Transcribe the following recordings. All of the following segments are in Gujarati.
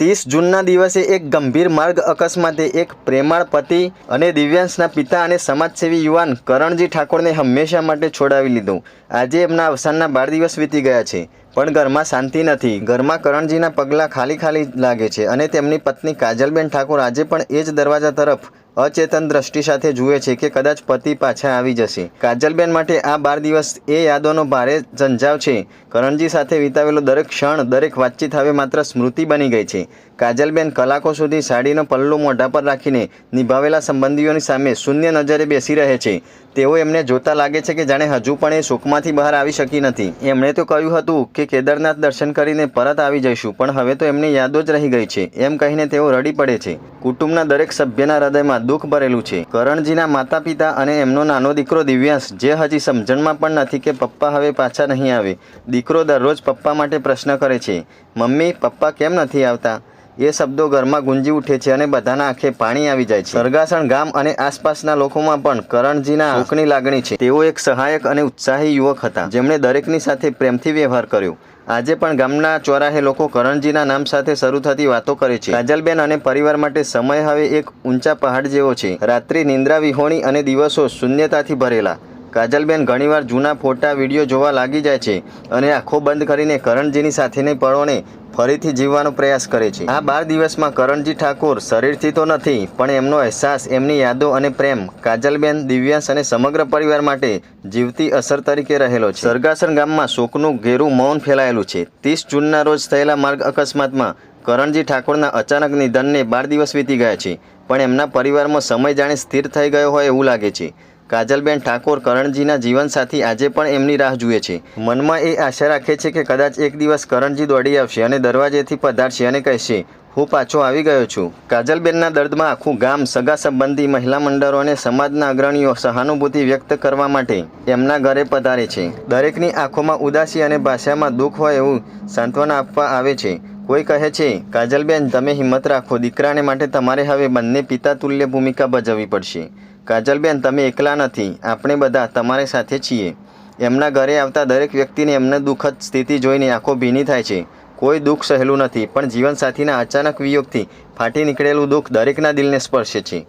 ત્રીસ જૂનના દિવસે એક ગંભીર માર્ગ અકસ્માતે એક પ્રેમાળ પતિ અને દિવ્યાંશના પિતા અને સમાજસેવી યુવાન કરણજી ઠાકોરને હંમેશા માટે છોડાવી લીધો. આજે એમના અવસાનના બાર દિવસ વીતી ગયા છે, પણ ઘરમાં શાંતિ નથી. ઘરમાં કરણજીના પગલાં ખાલી ખાલી લાગે છે અને તેમની પત્ની કાજલબેન ઠાકોર આજે પણ એ જ દરવાજા તરફ અચેતન દ્રષ્ટિ સાથે જુએ છે કે કદાચ પતિ પાછા આવી જશે. કાજલબેન માટે આ બાર દિવસ એ યાદોનો ભારે ઝંઝાવ છે. કરણજી સાથે વિતાવેલો દરેક ક્ષણ, દરેક વાતચીત હવે માત્ર સ્મૃતિ બની ગઈ છે. કાજલબેન કલાકો સુધી સાડીનો પલ્લો મોઢા પર રાખીને નિભાવેલા સંબંધીઓની સામે શૂન્ય નજરે બેસી રહે છે. તેઓ એમને જોતા લાગે છે કે જાણે હજુ પણ એ શોકમાંથી બહાર આવી શકી નથી. એમણે તો કહ્યું હતું કે કેદારનાથ દર્શન કરીને પરત આવી જઈશું, પણ હવે તો એમની યાદો જ રહી ગઈ છે. એમ કહીને તેઓ રડી પડે છે. કુટુંબના દરેક સભ્યના હૃદયમાં દુઃખ ભરેલું છે. કરણજીના માતા પિતા અને એમનો નાનો દીકરો દિવ્યાંશ, જે હજી સમજણમાં પણ નથી કે પપ્પા હવે પાછા નહીં આવે. દીકરો દરરોજ પપ્પા માટે પ્રશ્ન કરે છે. મમ્મી, પપ્પા કેમ નથી આવતા? એ શબ્દો ઘરમાં ગુંજી ઉઠે છે અને બધાના આંખે પાણી આવી જાય છે. સરગાસણ ગામ અને આસપાસના લોકોમાં પણ કરણજીના શોકની લાગણી છે. તેઓ એક સહાયક અને ઉત્સાહી યુવક હતા, જેમણે દરેકની સાથે પ્રેમથી વ્યવહાર કર્યો. આજે પણ ગામના ચોરાહે લોકો કરણજીના નામ સાથે શરૂ થતી વાતો કરે છે. કાજલબેન અને પરિવાર માટે સમય હવે એક ઊંચા પહાડ જેવો છે. રાત્રિ નિંદ્રા વિહોણી અને દિવસો શૂન્યતાથી ભરેલા. કાજલબેન ઘણીવાર જૂના ફોટા, વીડિયો જોવા લાગી જાય છે અને આંખો બંધ કરીને કરણજીની સાથેની પળોને ફરીથી જીવવાનો પ્રયાસ કરે છે. આ બાર દિવસમાં કરણજી ઠાકોર શરીરથી તો નથી, પણ એમનો અહેસાસ, એમની યાદો અને પ્રેમ કાજલબેન, દિવ્યાંશ અને સમગ્ર પરિવાર માટે જીવતી અસર તરીકે રહેલો છે. સરગાસણ ગામમાં શોકનું ઘેરું મૌન ફેલાયેલું છે. ત્રીસ જૂનના રોજ થયેલા માર્ગ અકસ્માતમાં કરણજી ઠાકોરના અચાનક નિધનને બાર દિવસ વીતી ગયા છે, પણ એમના પરિવારમાં સમય જાણે સ્થિર થઈ ગયો હોય એવું લાગે છે. કાજલબેન ઠાકોર કરણજીના જીવનસાથી આજે પણ એમની રાહ જુએ છે. મનમાં એ આશા રાખે છે કે કદાચ એક દિવસ કરણજી દોડી આવશે અને દરવાજેથી પધારશે અને કહેશે, હું પાછો આવી ગયો છું. કાજલબેનના દર્દમાં આખું ગામ સગા સંબંધી મહિલા મંડળો અને સમાજના અગ્રણીઓ સહાનુભૂતિ વ્યક્ત કરવા માટે એમના ઘરે પધારે છે. દરેકની આંખોમાં ઉદાસી અને ભાષામાં દુઃખ હોય એવું સાંત્વના આપવા આવે છે. કોઈ કહે છે, કાજલબેન, તમે હિંમત રાખો, દીકરાને માટે તમારે હવે બંને પિતા તુલ્ય ભૂમિકા ભજવવી પડશે. કાજલબેન, તમે એકલા નથી. આપણે બધા તમારી સાથે છીએ. એમના ઘરે આવતા દરેક વ્યક્તિને એમને દુઃખદ સ્થિતિ જોઈને આંખો ભીની થાય છે. કોઈ દુઃખ સહેલું નથી, પણ જીવનસાથીના અચાનક વિયોગથી ફાટી નીકળેલું દુઃખ દરેકના દિલને સ્પર્શે છે.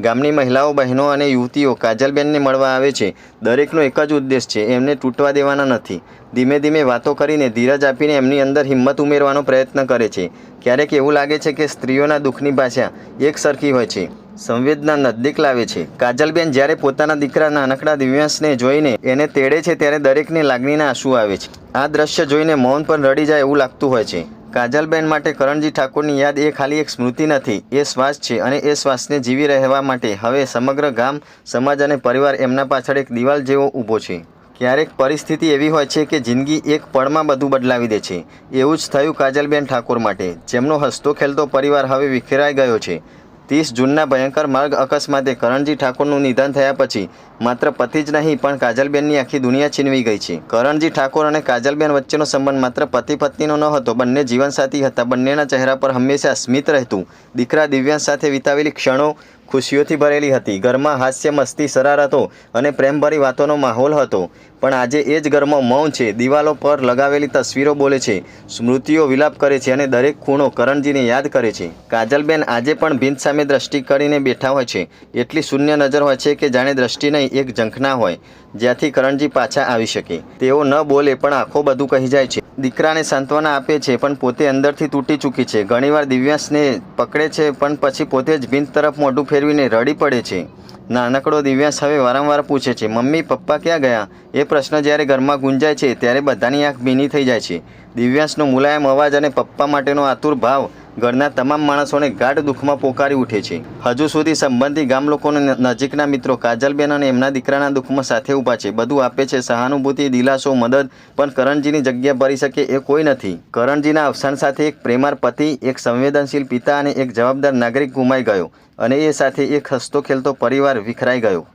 ગામની મહિલાઓ, બહેનો અને યુવતીઓ કાજલબેનને મળવા આવે છે. દરેકનો એક જ ઉદ્દેશ છે, એમને તૂટવા દેવાના નથી. ધીમે ધીમે વાતો કરીને ધીરજ આપીને એમની અંદર હિંમત ઉમેરવાનો પ્રયત્ન કરે છે. ક્યારેક એવું લાગે છે કે સ્ત્રીઓના દુઃખની ભાષા એક સરખી હોય છે. સંવેદના નજદીક લાવે છે. કાજલબેન જ્યારે પોતાના દીકરાના નાનકડા દિવ્યાંશને જોઈને એને તેડે છે ત્યારે દરેકની લાગણીના આંસુ આવે છે. આ દ્રશ્ય જોઈને મૌન પણ રડી જાય એવું લાગતું હોય છે. કાજલબેન માટે કરણજી ઠાકોરની યાદ એ ખાલી એક સ્મૃતિ નથી, એ શ્વાસ છે અને એ શ્વાસને જીવી રહેવા માટે હવે સમગ્ર ગામ, સમાજ અને પરિવાર એમના પાછળ એક દિવાલ જેવો ઊભો છે. ક્યારેક પરિસ્થિતિ એવી હોય છે કે જિંદગી એક પળમાં બધું બદલાવી દે છે. એવું જ થયું કાજલબેન ઠાકોર માટે. જેમનો હસતો ખેલતો પરિવાર હવે વિખેરાઈ ગયો છે. ત્રીસ જૂનના ભયંકર માર્ગ અકસ્માતે કરણજી ઠાકોરનું નિધન થયા પછી માત્ર પતિ જ નહીં, પણ કાજલબેનની આખી દુનિયા છીનવી ગઈ છે. કરણજી ઠાકોર અને કાજલબેન વચ્ચેનો સંબંધ માત્ર પતિ પત્નીનો ન હતો, બંને જીવનસાથી હતા. બંનેના ચહેરા પર હંમેશા સ્મિત રહેતું. દીકરા દિવ્યાંશ સાથે વિતાવેલી ક્ષણો ખુશીઓથી ભરેલી હતી. ઘરમાં હાસ્ય, મસ્તી શરારતો અને પ્રેમભરી વાતોનો માહોલ હતો. પણ આજે એ જ ઘરમાં મૌન છે. દિવાલો પર લગાવેલી તસવીરો બોલે છે. સ્મૃતિઓ વિલાપ કરે છે અને દરેક ખૂણો કરણજીને યાદ કરે છે. કાજલબેન આજે પણ ભીંત સામે દ્રષ્ટિ કરીને બેઠા હોય છે. એટલી શૂન્ય નજર હોય છે કે જાણે દ્રષ્ટિ નહીં, એક ઝંખના હોય, જ્યાંથી કરણજી પાછા આવી શકે. તેઓ ન બોલે પણ આખો બધું કહી જાય છે. દીકરાને સાંત્વના આપે છે, પણ પોતે અંદરથી તૂટી ચૂકી છે. ઘણીવાર દિવ્યાંશને પકડે છે, પણ પછી પોતે જ ભીંત તરફ મોઢું ફેરવીને રડી પડે છે. નાનકડો દિવ્યાંશ હવે વારંવાર પૂછે છે, મમ્મી, પપ્પા ક્યાં ગયા? એ પ્રશ્ન જ્યારે ઘરમાં ગુંજાય છે, ત્યારે બધાની આંખ ભીની થઈ જાય છે. દિવ્યાંશનો મુલાયમ અવાજ અને પપ્પા માટેનો આતુર ભાવ ઘરના તમામ માણસોને ગાઢ દુઃખમાં પોકારી ઉઠે છે. હજુ સુધી સંબંધી ગામ લોકોને નજીકના મિત્રો કાજલબેન અને એમના દીકરાના દુઃખમાં સાથે ઊભા છે. બધું આપે છે. સહાનુભૂતિ, દિલાસો, મદદ, પણ કરણજીની જગ્યા ભરી શકે એ કોઈ નથી. કરણજીના અવસાન સાથે એક પ્રેમાર પતિ, એક સંવેદનશીલ પિતા અને એક જવાબદાર નાગરિક ગુમાઈ ગયો અને એ સાથે એક હસતો ખેલતો પરિવાર વિખરાઈ ગયો.